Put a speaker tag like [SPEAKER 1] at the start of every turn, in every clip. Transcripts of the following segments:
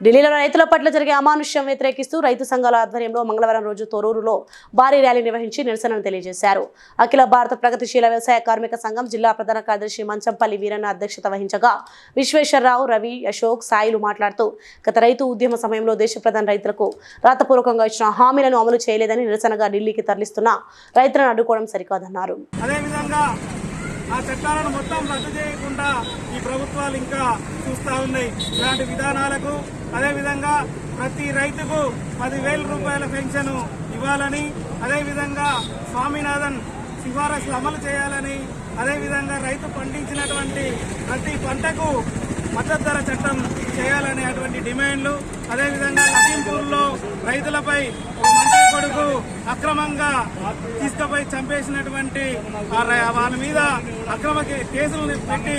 [SPEAKER 1] ఢిల్లీలో రైతుల పట్ల జరిగే అమానుష్యం వ్యతిరేకిస్తూ రైతు సంఘాల ఆధ్వర్యంలో మంగళవారం రోజు తొరూరులో భారీ ర్యాలీ నిర్వహించి నిరసనను తెలియజేశారు. అఖిల భారత ప్రగతిశీల వ్యవసాయ కార్మిక సంఘం జిల్లా ప్రధాన కార్యదర్శి మంచంపల్లి వీరన్న అధ్యక్షత వహించగా విశ్వేశ్వరరావు రవి అశోక్ సాయిలు మాట్లాడుతూ గత రైతు ఉద్యమ సమయంలో దేశ ప్రధాన రైతులకు రాతపూర్వకంగా ఇచ్చిన హామీలను అమలు చేయలేదని నిరసనగా ఢిల్లీకి తరలిస్తున్న రైతులను అడ్డుకోవడం సరికాదన్నారు.
[SPEAKER 2] అదేవిధంగా ఆ చట్టాలను మొత్తం రద్దు చేయకుండా ఈ ప్రభుత్వాలు ఇంకా చూస్తూ ఉన్నాయి. ఇలాంటి విధానాలకు అదేవిధంగా ప్రతి రైతుకు పదివేల రూపాయల పెన్షన్ ఇవ్వాలని అదేవిధంగా స్వామినాథన్ సిఫారసులు అమలు చేయాలని అదేవిధంగా రైతు పండించినటువంటి ప్రతి పంటకు మద్దతు ధర చట్టం చేయాలనే అటువంటి డిమాండ్లు అదేవిధంగా లఖీంపూర్లో రైతులపై ఒక మంత్రి కొడుకు అక్రమంగా తీసుకుపోయి చంపేసినటువంటి వాళ్ళ మీద అక్రమ కేసులు పెట్టి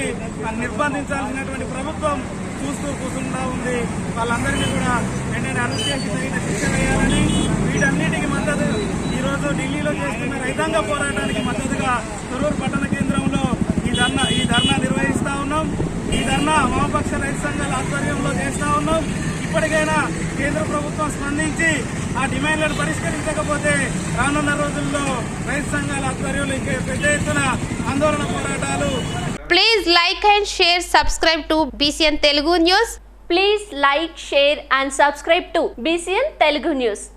[SPEAKER 2] నిర్బంధించాల్సినటువంటి ప్రభుత్వం చూస్తూ కూర్చుంటా ఉంది. వాళ్ళందరినీ కూడా వెంటనే అరెస్ట్ చేసి తగిన శిక్ష వేయాలని వీటన్నిటికీ మద్దతు ఈరోజు ఢిల్లీలో చేస్తున్న రైతాంగ పోరాటానికి మద్దతుగా తొరూరు పట్టణ కేంద్రంలో ఈ ధర్నా ఈ ధర్నా నిర్వహిస్తా ఉన్నాం. ఈ ధర్నా వామపక్ష రైతు సంఘాల ఆధ్వర్యంలో చేస్తా ఉన్నాం. ఇప్పటికైనా కేంద్ర ప్రభుత్వం స్పందించి ఆ డిమాండ్లను పరిష్కరించకపోతే రానున్న రోజుల్లో రైతు సంఘాల ఆధ్వర్యంలో ఇంకా పెద్ద ఎత్తున ఆందోళన పోరాటాలు.
[SPEAKER 3] Please like and share subscribe to BCN Telugu news
[SPEAKER 4] please like share and subscribe to BCN Telugu news